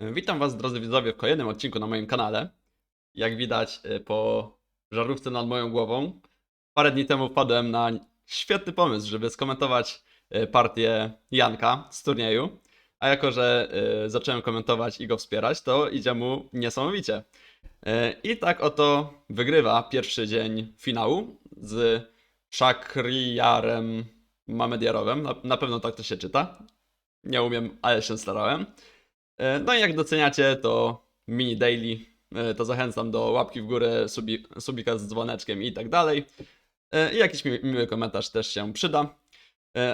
Witam Was, drodzy widzowie, w kolejnym odcinku na moim kanale. Jak widać y, po żarówce nad moją głową, parę dni temu wpadłem na świetny pomysł, żeby skomentować y, partię Janka z turnieju. A jako, że y, zacząłem komentować i go wspierać, to idzie mu niesamowicie. I tak oto wygrywa pierwszy dzień finału z Shakriarem Mamediarowem. Na, na pewno tak to się czyta. Nie umiem, ale się starałem. E, No i jak doceniacie to mini daily, e, to zachęcam do łapki w górę, subi, subika z dzwoneczkiem i tak dalej. E, I jakiś mi, miły komentarz też się przyda.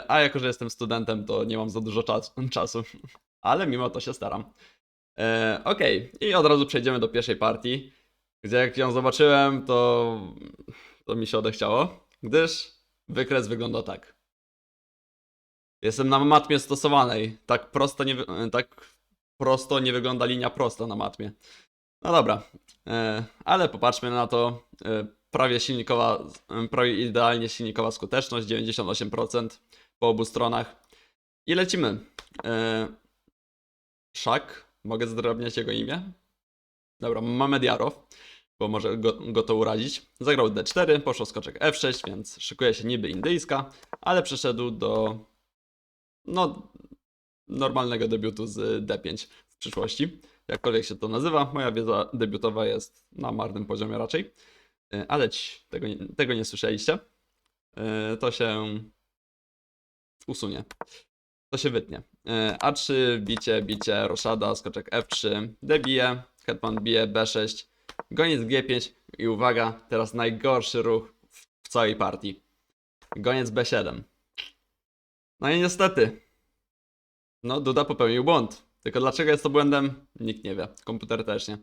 A jako, że jestem studentem, to nie mam za dużo czas, czasu, ale mimo to się staram. Okej, i od razu przejdziemy do pierwszej partii, gdzie jak ją zobaczyłem, to, to mi się odechciało, gdyż wykres wygląda tak. Jestem na matmie stosowanej. Tak prosto nie, tak prosto nie wygląda linia prosta na matmie. No dobra, e, ale popatrzmy na to. E, prawie silnikowa, e, prawie idealnie silnikowa skuteczność, 98% po obu stronach. I lecimy. Szak, mogę zdrobniać jego imię? Dobra, Mamediarow, bo może go, go to urazić. Zagrał D4, poszło skoczek F6, więc szykuje się niby indyjska, ale przeszedł do no, normalnego debiutu z D5 w przyszłości. Jakkolwiek się to nazywa, moja wiedza debiutowa jest na marnym poziomie raczej. E, Ale ci, tego, nie- tego nie słyszeliście. E, To się usunie. To się wytnie. E, A3, bicie, bicie, roszada, skoczek F3, D bije, hetman bije, B6, goniec G5 i uwaga, teraz najgorszy ruch w, w całej partii. Goniec B7. No i niestety, no, Duda popełnił błąd. Tylko dlaczego jest to błędem? Nikt nie wie. Komputer też nie.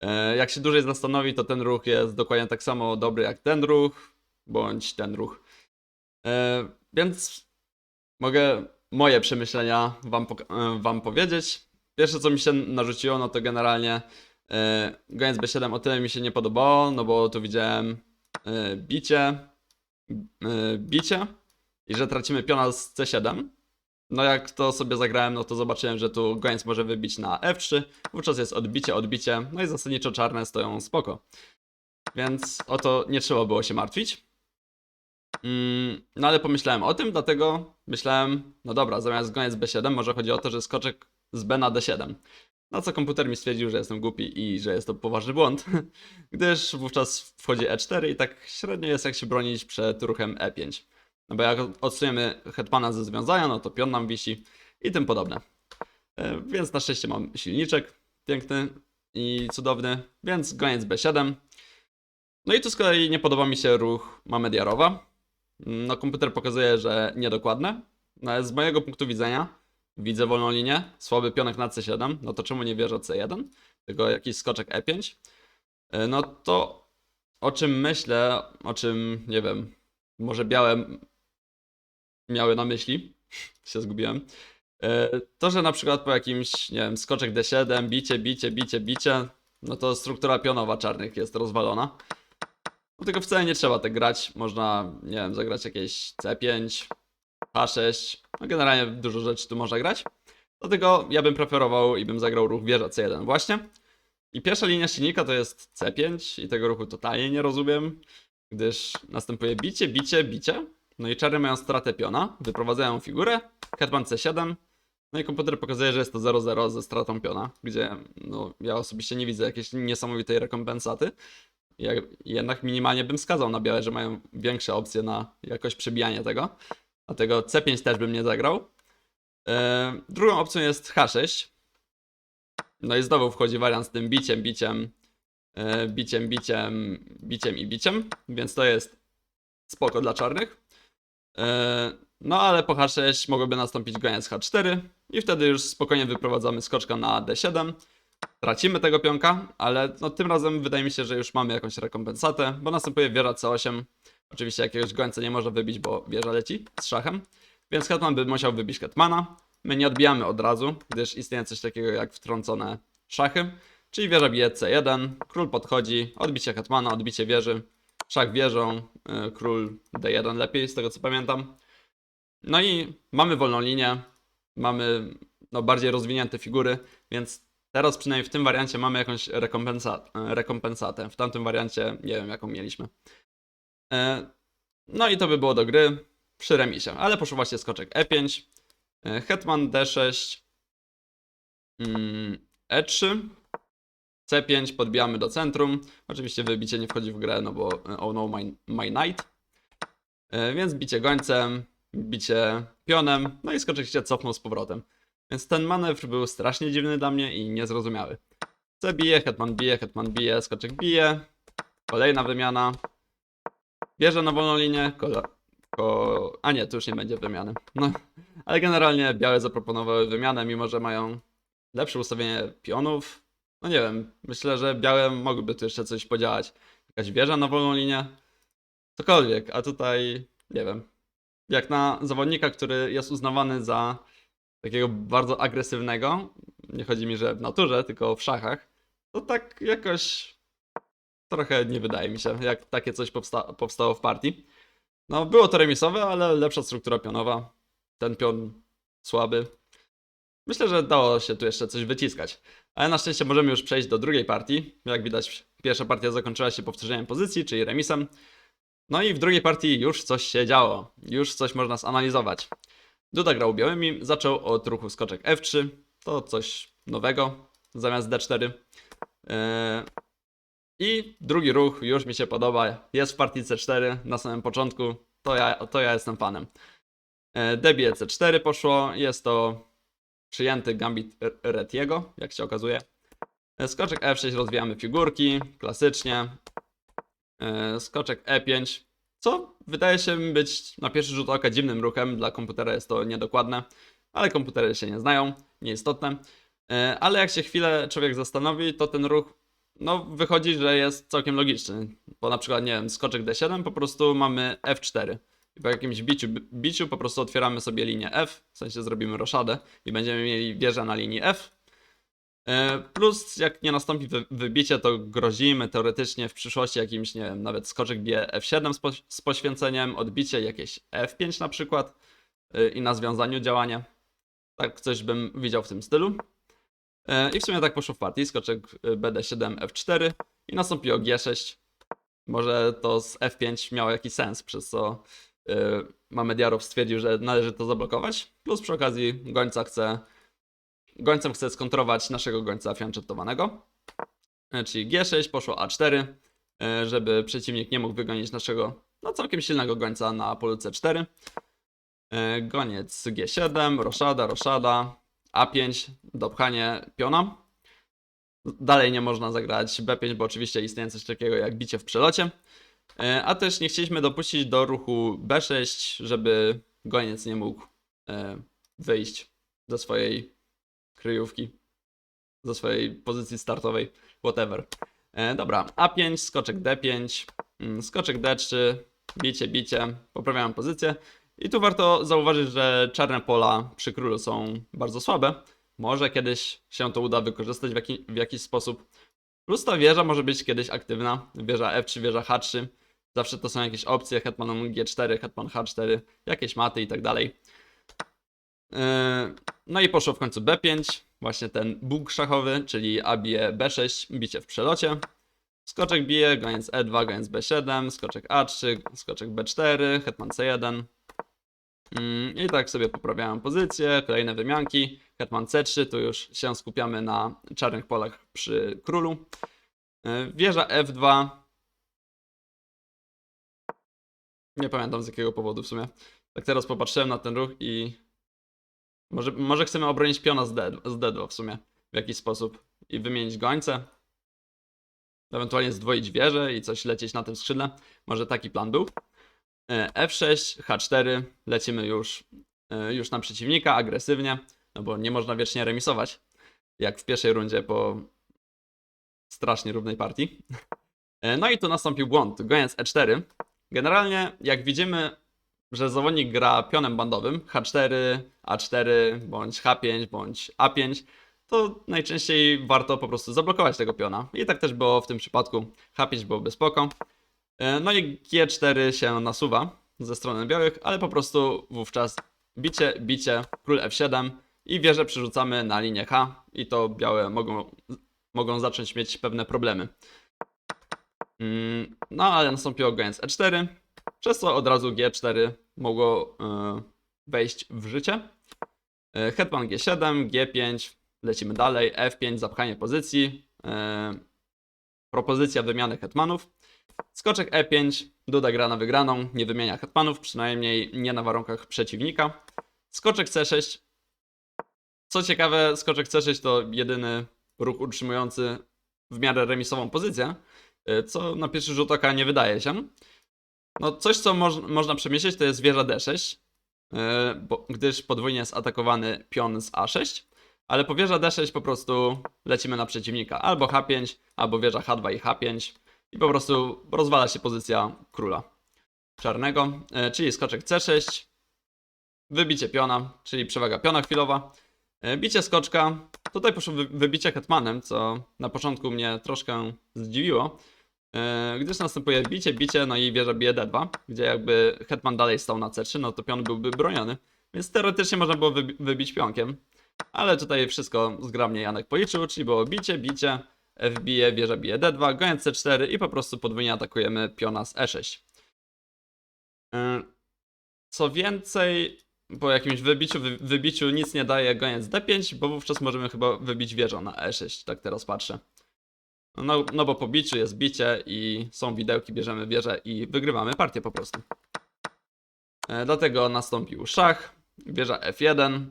E, jak się dłużej zastanowi, to ten ruch jest dokładnie tak samo dobry jak ten ruch, bądź ten ruch. E, więc mogę moje przemyślenia wam, e, wam powiedzieć. Pierwsze, co mi się narzuciło, no to generalnie e, Goniec B7 o tyle mi się nie podobało, no bo tu widziałem bicie, bicie i że tracimy piona z C7. No jak to sobie zagrałem, no to zobaczyłem, że tu goniec może wybić na F3, wówczas jest odbicie, odbicie, no i zasadniczo czarne stoją spoko. Więc o to nie trzeba było się martwić. Mm, no ale pomyślałem o tym, dlatego myślałem, no dobra, zamiast goniec B7 może chodzi o to, że skoczek z B na D7. Na co komputer mi stwierdził, że jestem głupi i że jest to poważny błąd, gdyż wówczas wchodzi E4 i tak średnio jest jak się bronić przed ruchem E5. No bo jak odsuniemy hetmana ze związania, no to pion nam wisi i tym podobne. E, Więc na szczęście mam silniczek piękny i cudowny, więc goniec B7. No i tu z kolei nie podoba mi się ruch Mamediarowa. No komputer pokazuje, że niedokładne. No z mojego punktu widzenia widzę wolną linię, słaby pionek na C7, no to czemu nie wierzę C1, tylko jakiś skoczek E5. E, No to o czym myślę, o czym nie wiem, może białe miały na myśli, się zgubiłem. E, To, że na przykład po jakimś, nie wiem, skoczek D7, bicie, bicie, bicie, bicie, no to struktura pionowa czarnych jest rozwalona. No tylko wcale nie trzeba tak grać. Można, nie wiem, zagrać jakieś C5, H6. No generalnie dużo rzeczy tu można grać. Dlatego ja bym preferował i bym zagrał ruch wieża C1 właśnie. I pierwsza linia silnika to jest C5 i tego ruchu totalnie nie rozumiem, gdyż następuje bicie, bicie, bicie. No i czarny mają stratę piona, wyprowadzają figurę, hetman C7, no i komputer pokazuje, że jest to 0-0 ze stratą piona, gdzie no, ja osobiście nie widzę jakiejś niesamowitej rekompensaty. Ja jednak minimalnie bym wskazał na białe, że mają większe opcje na jakoś przebijanie tego. Dlatego C5 też bym nie zagrał. Eee, drugą opcją jest H6. No i znowu wchodzi wariant z tym biciem, biciem, e, biciem, biciem, biciem i biciem, więc to jest spoko dla czarnych. E, No ale po H6 mogłoby nastąpić goniec H4 i wtedy już spokojnie wyprowadzamy skoczka na D7. Tracimy tego pionka, ale no tym razem wydaje mi się, że już mamy jakąś rekompensatę, bo następuje wieża C8. Oczywiście jakiegoś gońca nie może wybić, bo wieża leci z szachem, więc hetman by musiał wybić hetmana. My nie odbijamy od razu, gdyż istnieje coś takiego jak wtrącone szachy, czyli wieża bije C1, król podchodzi, odbicie hetmana, odbicie wieży, szach wieżą, król D1 lepiej, z tego co pamiętam. No i mamy wolną linię, mamy no, bardziej rozwinięte figury, więc Teraz przynajmniej w tym wariancie mamy jakąś e, rekompensatę. W tamtym wariancie nie wiem jaką mieliśmy. E, No i to by było do gry przy remisie, ale poszło właśnie skoczek E5, e, hetman D6, mm, E3, C5, podbijamy do centrum. Oczywiście wybicie nie wchodzi w grę, no bo e, oh no my, my knight. E, Więc bicie gońcem, bicie pionem, no i skoczek się cofnął z powrotem. Więc ten manewr był strasznie dziwny dla mnie i niezrozumiały. C bije, hetman bije, hetman bije, skoczek bije. Kolejna wymiana. Bierze na wolną linię, ko... a nie, tu już nie będzie wymiany. No, ale generalnie białe zaproponowały wymianę, mimo że mają lepsze ustawienie pionów. No nie wiem, myślę, że białe mogłyby tu jeszcze coś podziałać. Jakaś wieża na wolną linię, cokolwiek, a tutaj nie wiem. Jak na zawodnika, który jest uznawany za takiego bardzo agresywnego, nie chodzi mi, że w naturze, tylko w szachach, to tak jakoś trochę nie wydaje mi się, jak takie coś powsta powstało w partii. No, było to remisowe, ale lepsza struktura pionowa. Ten pion słaby. Myślę, że dało się tu jeszcze coś wyciskać. Ale na szczęście możemy już przejść do drugiej partii. Jak widać, pierwsza partia zakończyła się powtórzeniem pozycji, czyli remisem. No i w drugiej partii już coś się działo. Już coś można zanalizować. Duda grał białymi, zaczął od ruchu skoczek F3. To coś nowego zamiast D4. Yy, I drugi ruch już mi się podoba. Jest w partii C4 na samym początku. To ja, to ja jestem fanem. Yy, Debie C4 poszło. Jest to przyjęty gambit Retiego, jak się okazuje. Yy, Skoczek F6 rozwijamy figurki, klasycznie. Yy, Skoczek E5, co wydaje się być na pierwszy rzut oka dziwnym ruchem. Dla komputera jest to niedokładne, ale komputery się nie znają, nieistotne. Ale jak się chwilę człowiek zastanowi, to ten ruch no, wychodzi, że jest całkiem logiczny. Bo na przykład, nie wiem, skoczek D7 po prostu mamy F4. Po jakimś biciu, biciu po prostu otwieramy sobie linię F, w sensie zrobimy roszadę i będziemy mieli wieżę na linii F. E, Plus, jak nie nastąpi wy- wybicie, to grozimy teoretycznie w przyszłości jakimś, nie wiem, nawet skoczek bije F7 z, poś- z poświęceniem, odbicie jakieś F5 na przykład e, i na związaniu działania. Tak coś bym widział w tym stylu. E, I w sumie tak poszło w partii. Skoczek e, BD7, F4 i nastąpiło G6. Może to z F5 miało jakiś sens, przez co Mamediarow stwierdził, że należy to zablokować. Plus przy okazji gońca chce, gońcem chce skontrować naszego gońca fianczettowanego. E, Czyli G6 poszło A4, e, żeby przeciwnik nie mógł wygonić naszego no, całkiem silnego gońca na polu C4. E, Goniec G7, roszada, roszada, A5, dopchanie piona. Dalej nie można zagrać B5, bo oczywiście istnieje coś takiego jak bicie w przelocie. E, A też nie chcieliśmy dopuścić do ruchu B6, żeby goniec nie mógł e, wyjść ze swojej kryjówki, ze swojej pozycji startowej, whatever. E, Dobra, A5, skoczek D5, mm, skoczek D3, bicie, bicie, poprawiamy pozycję. I tu warto zauważyć, że czarne pola przy królu są bardzo słabe. Może kiedyś się to uda wykorzystać w, jaki, w jakiś sposób. Plus ta wieża może być kiedyś aktywna. Wieża F3, wieża H3. Zawsze to są jakieś opcje. Hetman G4, Hetman H4, jakieś maty i tak dalej. Yy, No i poszło w końcu B5. Właśnie ten bóg szachowy, czyli A bije B6, bicie w przelocie. Skoczek bije, goniec E2, goniec B7, skoczek A3, skoczek B4, hetman C1. Mm, I tak sobie poprawiałem pozycję, kolejne wymianki. Hetman C3, tu już się skupiamy na czarnych polach przy królu. Yy, Wieża F2. Nie pamiętam z jakiego powodu w sumie. Tak teraz popatrzyłem na ten ruch i może, może chcemy obronić piona z, D, z D2 w sumie w jakiś sposób i wymienić gońce. Ewentualnie zdwoić wieżę i coś lecieć na tym skrzydle. Może taki plan był. E, F6, H4, lecimy już, e, już na przeciwnika agresywnie, no bo nie można wiecznie remisować, jak w pierwszej rundzie po strasznie równej partii. E, No i tu nastąpił błąd, goniec E4. Generalnie, jak widzimy, że zawodnik gra pionem bandowym H4, A4, bądź H5, bądź A5, to najczęściej warto po prostu zablokować tego piona. I tak też było w tym przypadku. H5 byłoby spoko. E, No i G4 się nasuwa ze strony białych, ale po prostu wówczas bicie, bicie, król F7 i wieże przerzucamy na linię H i to białe mogą, mogą zacząć mieć pewne problemy. Mm, No ale nastąpiło goniec E4, przez co od razu G4 mogło e, wejść w życie. E, Hetman G7, G5, lecimy dalej, F5, zapchanie pozycji, e, propozycja wymiany hetmanów. Skoczek E5, Duda gra na wygraną, nie wymienia hetmanów, przynajmniej nie na warunkach przeciwnika. Skoczek C6. Co ciekawe, skoczek C6 to jedyny ruch utrzymujący w miarę remisową pozycję, co na pierwszy rzut oka nie wydaje się. No coś, co moż, można przemyśleć, to jest wieża D6, y, bo, gdyż podwójnie jest atakowany pion z A6, ale po wieża D6 po prostu lecimy na przeciwnika, albo H5, albo wieża H2 i H5 i po prostu rozwala się pozycja króla czarnego, y, czyli skoczek C6, wybicie piona, czyli przewaga piona chwilowa, E, bicie skoczka. Tutaj poszło wy- wybicie hetmanem, co na początku mnie troszkę zdziwiło, e, gdyż następuje bicie, bicie, no i wieża bije d2, gdzie jakby hetman dalej stał na c3, no to pion byłby broniony, więc teoretycznie można było wybi- wybić pionkiem, ale tutaj wszystko zgrabnie Janek policzył, czyli było bicie, bicie, f bije, wieża bije d2, goniec c4 i po prostu podwójnie atakujemy piona z e6. E, Co więcej, po jakimś wybiciu, wy, wybiciu nic nie daje goniec d5, bo wówczas możemy chyba wybić wieżę na e6, tak teraz patrzę. No, no bo po biciu jest bicie i są widełki, bierzemy wieżę i wygrywamy partię po prostu. E, dlatego nastąpił szach, wieża f1,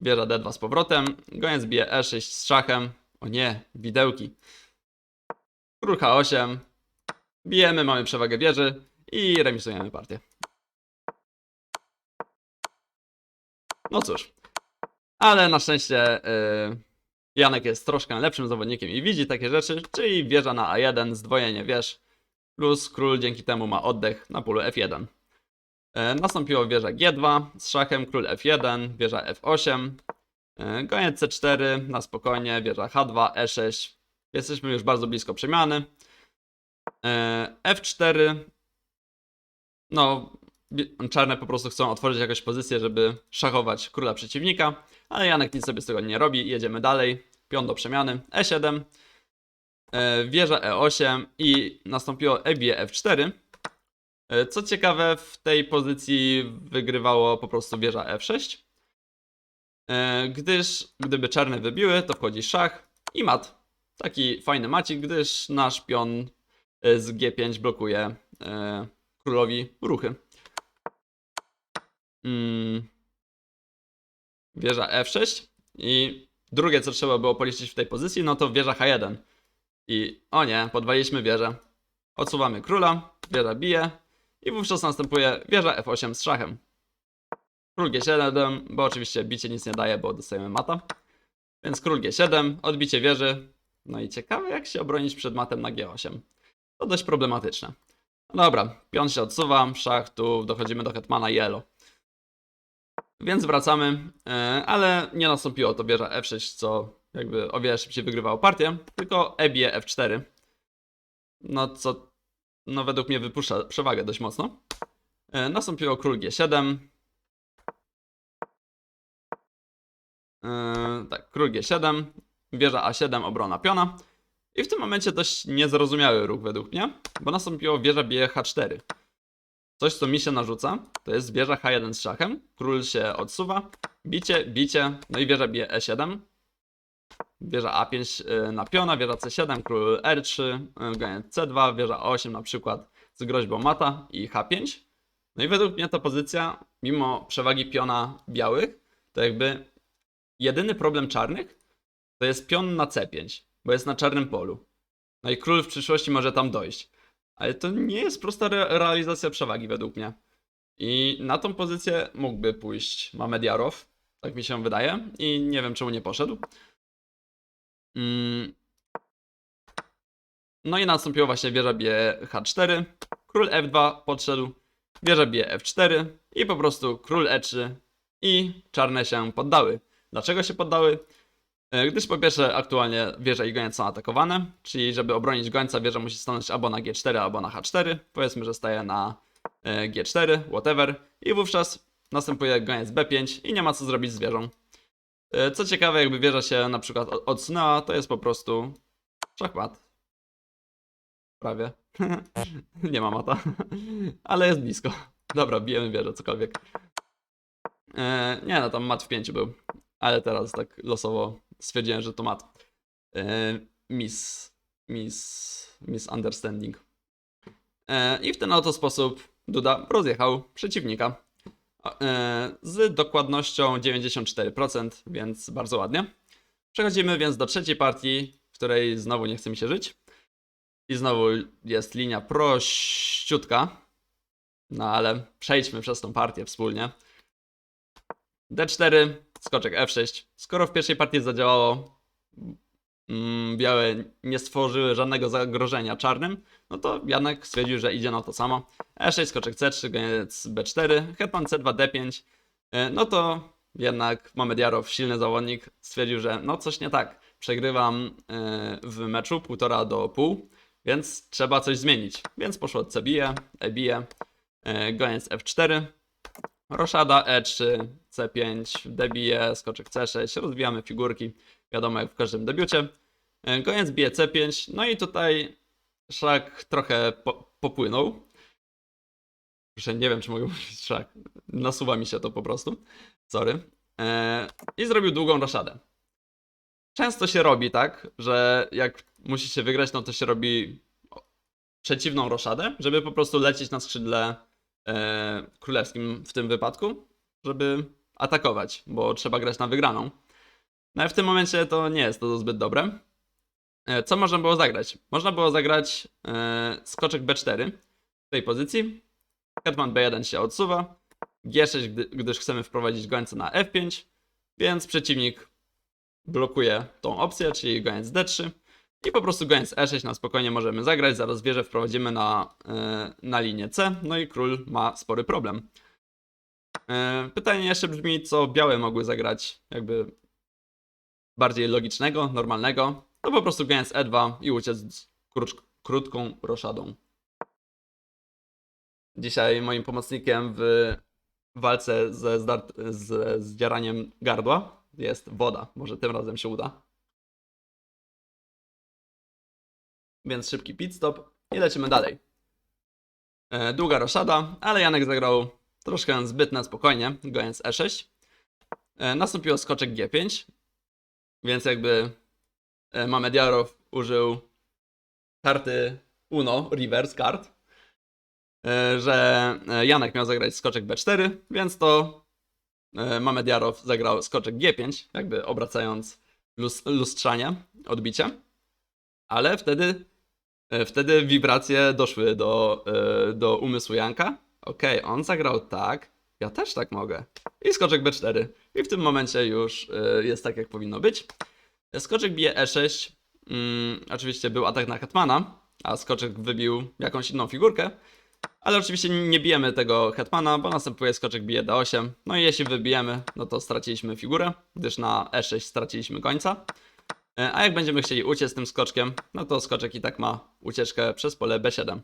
wieża d2 z powrotem, goniec bije e6 z szachem, o nie, widełki. Król h8, bijemy, mamy przewagę wieży i remisujemy partię. No cóż. Ale na szczęście yy, Janek jest troszkę lepszym zawodnikiem i widzi takie rzeczy, czyli wieża na A1, zdwojenie wież, plus król dzięki temu ma oddech na polu F1. Yy, nastąpiło wieża G2 z szachem, król F1, wieża F8, yy, goniec C4, na spokojnie, wieża H2, E6. Jesteśmy już bardzo blisko przemiany. Yy, F4, no, Czarne po prostu chcą otworzyć jakąś pozycję, żeby szachować króla przeciwnika, ale Janek nic sobie z tego nie robi. Jedziemy dalej. Pion do przemiany. E7. e, Wieża E8 i nastąpiło E bije F4. E, Co ciekawe, w tej pozycji wygrywało po prostu wieża F6. E, Gdyż gdyby czarne wybiły, to wchodzi szach i mat. Taki fajny macik, gdyż nasz pion z G5 blokuje królowi ruchy. Mm. Wieża F6 i drugie co trzeba było policzyć w tej pozycji, no to wieża H1. I o nie, podwaliliśmy wieżę. Odsuwamy króla, wieża bije i wówczas następuje wieża F8 z szachem. Król G7, bo oczywiście bicie nic nie daje, bo dostajemy mata. Więc król G7, odbicie wieży. No i ciekawe jak się obronić przed matem na G8. To dość problematyczne. No dobra, pion się odsuwa, szach, tu dochodzimy do hetmana i elo. Więc wracamy, e, ale nie nastąpiło to wieża F6, co jakby o wiele szybciej wygrywało partię, tylko E bije F4. No co, no według mnie wypuszcza przewagę dość mocno. E, Nastąpiło król G7. E, Tak, król G7, wieża A7, obrona piona. I w tym momencie dość niezrozumiały ruch według mnie, bo nastąpiło wieża bije H4. Coś, co mi się narzuca, to jest wieża H1 z szachem, król się odsuwa, bicie, bicie, no i wieża bije E7. Wieża A5 y, na piona, wieża C7, król R3, y, goniec C2, wieża A8 na przykład z groźbą mata i H5. No i według mnie ta pozycja, mimo przewagi piona białych, to jakby jedyny problem czarnych to jest pion na C5, bo jest na czarnym polu. No i król w przyszłości może tam dojść. Ale to nie jest prosta re realizacja przewagi według mnie. I na tą pozycję mógłby pójść Mamediarow, tak mi się wydaje, i nie wiem czemu nie poszedł. Mm. No i nastąpiło właśnie wieża bije H4, król F2 podszedł, wieża bije F4 i po prostu król E3 i czarne się poddały. Dlaczego się poddały? E, Gdyż po pierwsze aktualnie wieża i goniec są atakowane, czyli żeby obronić gońca wieża musi stanąć albo na G4, albo na H4. Powiedzmy, że staje na e, G4, whatever. I wówczas następuje goniec B5 i nie ma co zrobić z wieżą. E, Co ciekawe, jakby wieża się na przykład odsunęła, to jest po prostu szachmat. Prawie. nie ma mata, ale jest blisko. Dobra, bijemy wieżę, cokolwiek. Nie no, tam mat w pięciu był, ale teraz tak losowo stwierdziłem, że to mat. E, miss, miss, misunderstanding. E, I w ten oto sposób Duda rozjechał przeciwnika. E, z dokładnością 94%, więc bardzo ładnie. Przechodzimy więc do trzeciej partii, w której znowu nie chce mi się żyć. I znowu jest linia prościutka. No ale przejdźmy przez tą partię wspólnie. D4, skoczek F6. Skoro w pierwszej partii zadziałało, mm, białe nie stworzyły żadnego zagrożenia czarnym, no to Janek stwierdził, że idzie na to samo. E6, skoczek C3, goniec B4, hetman C2, D5. E, No to jednak Mamediarow, silny zawodnik, stwierdził, że no coś nie tak. Przegrywam e, w meczu półtora do pół, więc trzeba coś zmienić. Więc poszło C bije, E bije, e, goniec F4, roszada E3, C5, D bije, skoczek C6, rozwijamy figurki, wiadomo jak w każdym debiucie. E, Goniec bije C5, no i tutaj szak trochę po, popłynął. Że nie wiem, czy mogę mówić szak. Nasuwa mi się to po prostu. Sorry. E, I zrobił długą raszadę. Często się robi tak, że jak musi się wygrać, no to się robi przeciwną roszadę, żeby po prostu lecieć na skrzydle e, królewskim w tym wypadku, żeby atakować, bo trzeba grać na wygraną. No ale w tym momencie to nie jest to zbyt dobre. E, Co można było zagrać? Można było zagrać e, skoczek B4 w tej pozycji. Hetman B1 się odsuwa. G6, gdy, gdyż chcemy wprowadzić gońca na F5, więc przeciwnik blokuje tą opcję, czyli goniec D3. I po prostu goniec E6 na spokojnie możemy zagrać. Zaraz wieżę wprowadzimy na, e, na linię C. No i król ma spory problem. E, Pytanie jeszcze brzmi, co białe mogły zagrać, jakby bardziej logicznego, normalnego. To po prostu goniec E2 i uciec z krótk- krótką roszadą. Dzisiaj moim pomocnikiem w walce ze zdart- z zdzieraniem gardła jest woda. Może tym razem się uda. Więc szybki pit stop i lecimy dalej. E, Długa roszada, ale Janek zagrał troszkę zbyt na spokojnie, goniec E6. E, Nastąpiło skoczek G5, więc jakby e, Mamediarow użył karty Uno, reverse card, e, że Janek miał zagrać skoczek B4, więc to Mamediarow zagrał skoczek G5, jakby obracając lus lustrzanie, odbicie. Ale wtedy, wtedy wibracje doszły do, do umysłu Janka. Okej, on zagrał tak, ja też tak mogę. I skoczek B4. I w tym momencie już e, jest tak, jak powinno być. Skoczek bije E6. Mm, oczywiście był atak na Hetmana, a skoczek wybił jakąś inną figurkę. Ale oczywiście nie bijemy tego Hetmana, bo następuje skoczek bije D8. No i jeśli wybijemy, no to straciliśmy figurę, gdyż na E6 straciliśmy końca. E, A jak będziemy chcieli uciec tym skoczkiem, no to skoczek i tak ma ucieczkę przez pole B7.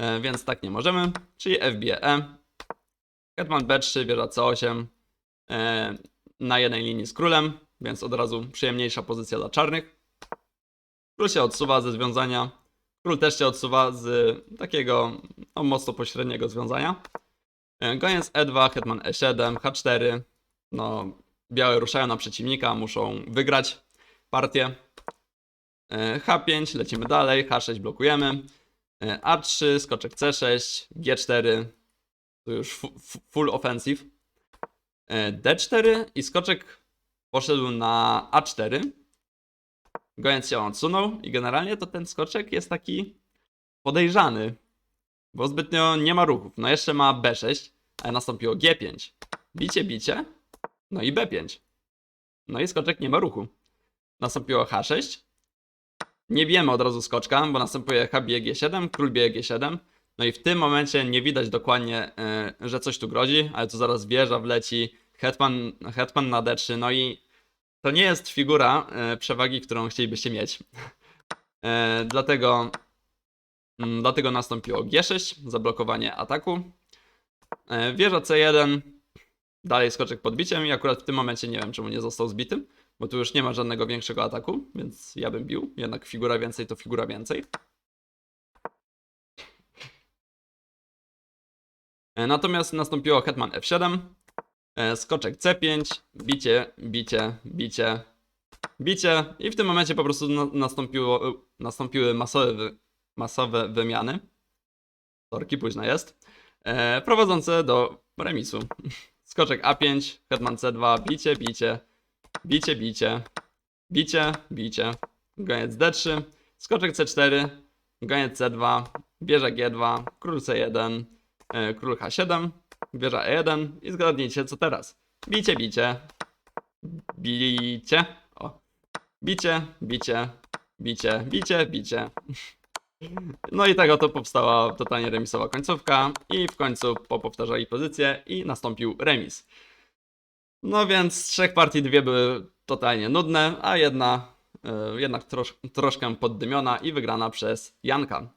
E, Więc tak nie możemy, czyli F bije E. Hetman B3, wieża C8 e, na jednej linii z królem, więc od razu przyjemniejsza pozycja dla czarnych. Król się odsuwa ze związania. Król też się odsuwa z takiego no, mocno pośredniego związania. E, Goniec E2, hetman E7, H4. No, białe ruszają na przeciwnika, muszą wygrać partię. E, H5, lecimy dalej, H6 blokujemy. E, A3, skoczek C6, G4, to już fu- fu- full offensive. E, D4 i skoczek poszedł na A4. Goniec się odsunął i generalnie to ten skoczek jest taki podejrzany, bo zbytnio nie ma ruchów. No jeszcze ma B6, ale nastąpiło G5. Bicie, bicie, no i B5. No i skoczek nie ma ruchu. Nastąpiło H6. Nie bijemy od razu skoczka, bo następuje H bije G7, król bije G7. No i w tym momencie nie widać dokładnie, y, że coś tu grozi, ale tu zaraz wieża wleci, hetman, hetman na D3, no i to nie jest figura y, przewagi, którą chcielibyście mieć. Dlatego, mm, dlatego nastąpiło G6, zablokowanie ataku. Wieża C1, dalej skoczek pod biciem i akurat w tym momencie nie wiem czemu nie został zbity, bo tu już nie ma żadnego większego ataku, więc ja bym bił. Jednak figura więcej to figura więcej. E, Natomiast nastąpiło hetman f7, e, skoczek c5, bicie, bicie, bicie, bicie i w tym momencie po prostu na, nastąpiło, nastąpiły masowe, masowe wymiany. Sorki, późno jest. E, prowadzące do remisu. Skoczek a5, hetman c2, bicie, bicie, bicie, bicie, bicie, bicie, goniec d3, skoczek c4, goniec c2, wieża g2, król c1, e, król h7, wieża e1 i zgadnijcie co teraz. Bicie, bicie, bicie, o, bicie, bicie, bicie, bicie, bicie. No i tego to powstała totalnie remisowa końcówka i w końcu popowtarzali pozycję i nastąpił remis. No więc z trzech partii dwie były totalnie nudne, a jedna e, jednak trosz, troszkę poddymiona i wygrana przez Janka.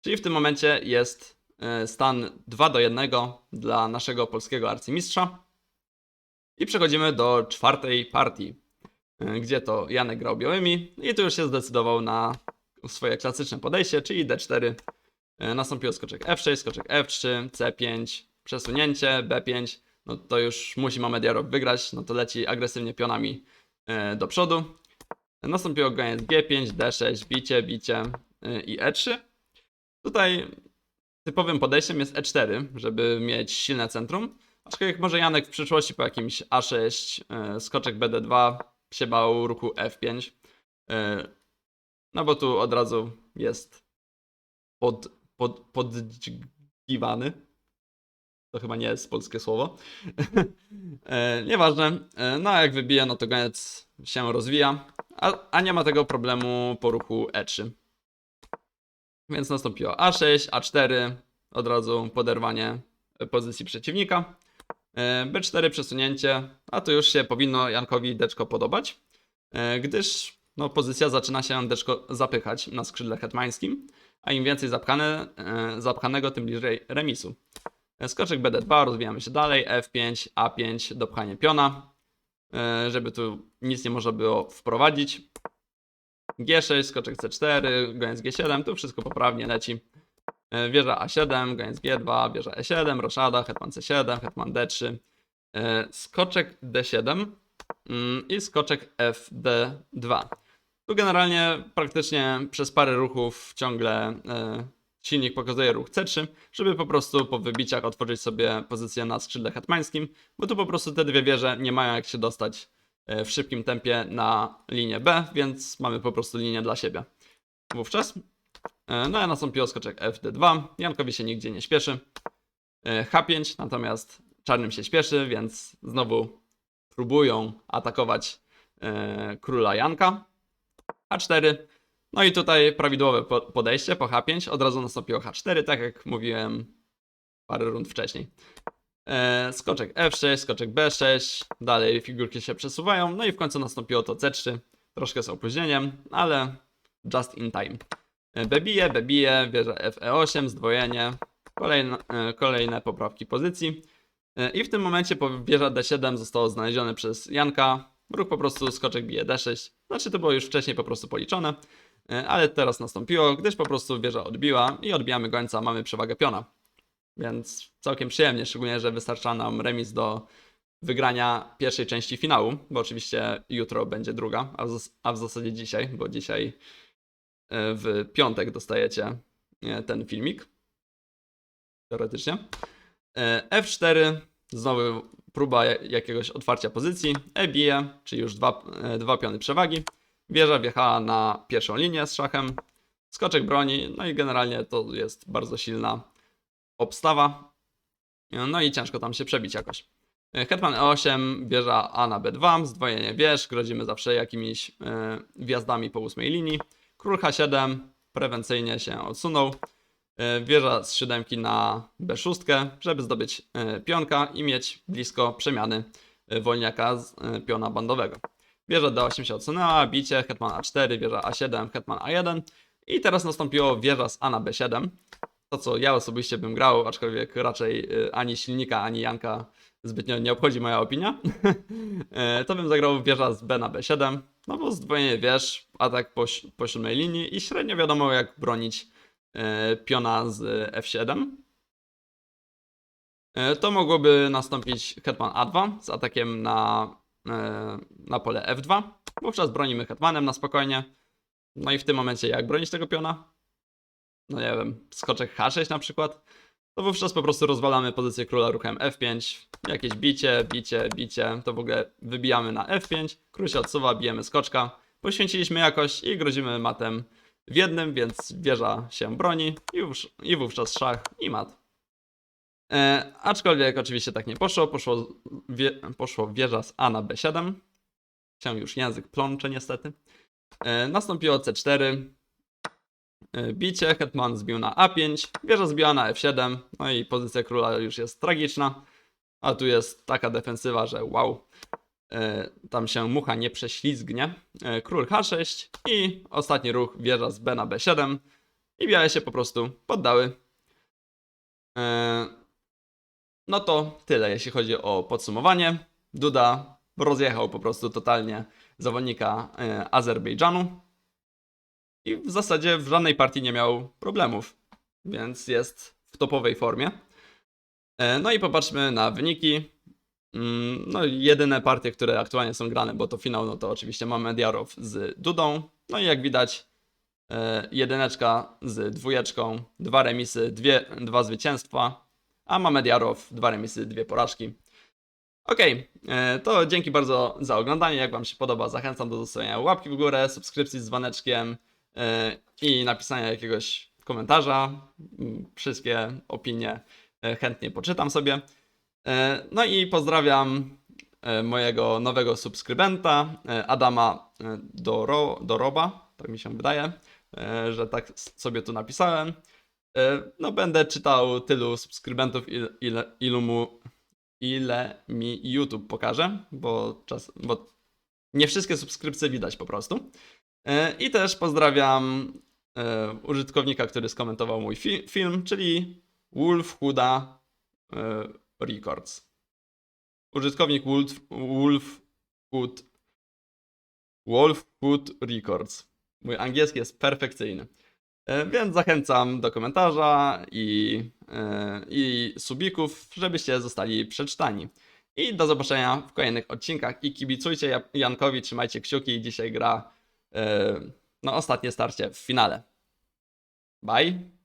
Czyli w tym momencie jest e, stan 2 do 1 dla naszego polskiego arcymistrza. I przechodzimy do czwartej partii, e, gdzie to Janek grał białymi i tu już się zdecydował na swoje klasyczne podejście, czyli D4. E, Nastąpiło skoczek F6, skoczek F3, C5, przesunięcie, B5. No to już musi Mamediarov wygrać, no to leci agresywnie pionami e, do przodu. Nastąpiło goniec G5, D6, bicie, bicie e, i E3. Tutaj typowym podejściem jest E4, żeby mieć silne centrum. Aczkolwiek może Janek w przyszłości po jakimś A6, e, skoczek BD2 się bał ruchu F5. e, No bo tu od razu jest pod, pod, poddźgiwany. To chyba nie jest polskie słowo. e, nieważne. E, no a jak wybije, no to goniec się rozwija. A, a nie ma tego problemu po ruchu E3. Więc nastąpiło A6, A4, od razu poderwanie pozycji przeciwnika. E, B4 przesunięcie, a tu już się powinno Jankowi deczko podobać, e, gdyż no, pozycja zaczyna się deczko zapychać na skrzydle hetmańskim, a im więcej zapchane, e, zapchanego, tym bliżej remisu. Skoczek BD2, rozwijamy się dalej, F5, A5, dopchanie piona, e, żeby tu nic nie można było wprowadzić. G6, skoczek C4, goniec G7, tu wszystko poprawnie leci. E, Wieża A7, goniec G2, wieża E7, roszada, hetman C7, hetman D3, e, skoczek D7 mm, i skoczek FD2. Tu generalnie praktycznie przez parę ruchów ciągle silnik pokazuje ruch C3, żeby po prostu po wybiciach otworzyć sobie pozycję na skrzydle hetmańskim, bo tu po prostu te dwie wieże nie mają jak się dostać e, w szybkim tempie na linię B, więc mamy po prostu linię dla siebie. Wówczas E, No a nastąpiło skoczek FD2. Jankowi się nigdzie nie śpieszy. E, H5, natomiast czarnym się śpieszy, więc znowu próbują atakować króla Janka. H4. No i tutaj prawidłowe po- podejście po H5. Od razu nastąpiło H4, tak jak mówiłem parę rund wcześniej. E, skoczek F6, skoczek B6. Dalej figurki się przesuwają. No i w końcu nastąpiło to C3. Troszkę z opóźnieniem, ale just in time. Bebije, bebije, wieża FE8, zdwojenie, kolejne, e, kolejne poprawki pozycji. E, I w tym momencie po wieża D7 zostało znalezione przez Janka. Ruch po prostu skoczek bije D6. Znaczy to było już wcześniej po prostu policzone, e, ale teraz nastąpiło, gdyż po prostu wieża odbiła i odbijamy gońca, mamy przewagę piona. Więc całkiem przyjemnie, szczególnie, że wystarcza nam remis do wygrania pierwszej części finału, bo oczywiście jutro będzie druga, a w, zas- a w zasadzie dzisiaj, bo dzisiaj e, w piątek dostajecie e, ten filmik. Teoretycznie. E, F4, znowu próba ja- jakiegoś otwarcia pozycji. E bije, czyli już dwa, e, dwa piony przewagi. Wieża wjechała na pierwszą linię z szachem. Skoczek broni, no i generalnie to jest bardzo silna obstawa. No i ciężko tam się przebić jakoś. Hetman E8, wieża A na B2, zdwojenie wież, grodzimy zawsze jakimiś e, wjazdami po ósmej linii. Król H7 prewencyjnie się odsunął. E, Wieża z siódemki na B6, żeby zdobyć e, pionka i mieć blisko przemiany wolniaka z piona bandowego. Wieża D8 się odsunęła, bicie, hetman A4, wieża A7, hetman A1 i teraz nastąpiło wieża z A na B7. To co ja osobiście bym grał, aczkolwiek raczej e, ani silnika, ani Janka zbytnio nie obchodzi moja opinia, e, to bym zagrał wieża z B na B7, no bo zdwojenie wież, atak po, po siódmej linii i średnio wiadomo jak bronić e, piona z F7. E, To mogłoby nastąpić hetman A2 z atakiem na, na pole F2. Wówczas bronimy hetmanem na spokojnie. No i w tym momencie jak bronić tego piona? No nie wiem, skoczek H6 na przykład. To wówczas po prostu rozwalamy pozycję króla ruchem F5. Jakieś bicie, bicie, bicie. To w ogóle wybijamy na F5. Król się odsuwa, bijemy skoczka. Poświęciliśmy jakoś i grozimy matem w jednym, więc wieża się broni i, i wówczas szach i mat. E, aczkolwiek oczywiście tak nie poszło. Poszło, wie, poszło wieża z A na B7. Się już język plącze niestety. E, nastąpiło C4. E, bicie, hetman zbił na A5. Wieża zbiła na F7. No i pozycja króla już jest tragiczna. A tu jest taka defensywa, że wow. E, tam się mucha nie prześlizgnie. E, król H6 i ostatni ruch wieża z B na B7. I białe się po prostu poddały. E, no to tyle, jeśli chodzi o podsumowanie. Duda rozjechał po prostu totalnie zawodnika e, Azerbejdżanu i w zasadzie w żadnej partii nie miał problemów, więc jest w topowej formie. E, No i popatrzmy na wyniki. Mm, No jedyne partie, które aktualnie są grane, bo to finał, no to oczywiście mamy Diarow z Dudą. No i jak widać, e, jedyneczka z dwójeczką, dwa remisy, dwie, dwa zwycięstwa, a mamy Diarow, dwa remisy, dwie porażki. Okej, e, to dzięki bardzo za oglądanie. Jak Wam się podoba, zachęcam do zostawienia łapki w górę, subskrypcji z dzwoneczkiem e, i napisania jakiegoś komentarza. Mm, Wszystkie opinie e, chętnie poczytam sobie. No i pozdrawiam mojego nowego subskrybenta, Adama Doro, Doroba, tak mi się wydaje, że tak sobie tu napisałem. E, No będę czytał tylu subskrybentów, ile, ile, ilu mu ile mi YouTube pokaże, bo, czas, bo nie wszystkie subskrypcje widać po prostu. E, I też pozdrawiam e, użytkownika, który skomentował mój fi- film, czyli Wolf Huda Records. Użytkownik Wolf, Wolf Hood Wolf Hood Records. Mój angielski jest perfekcyjny. E, Więc zachęcam do komentarza i, e, i subików, żebyście zostali przeczytani. I do zobaczenia w kolejnych odcinkach. I kibicujcie Ja- Jankowi, trzymajcie kciuki. Dzisiaj gra e, no, ostatnie starcie w finale. Bye.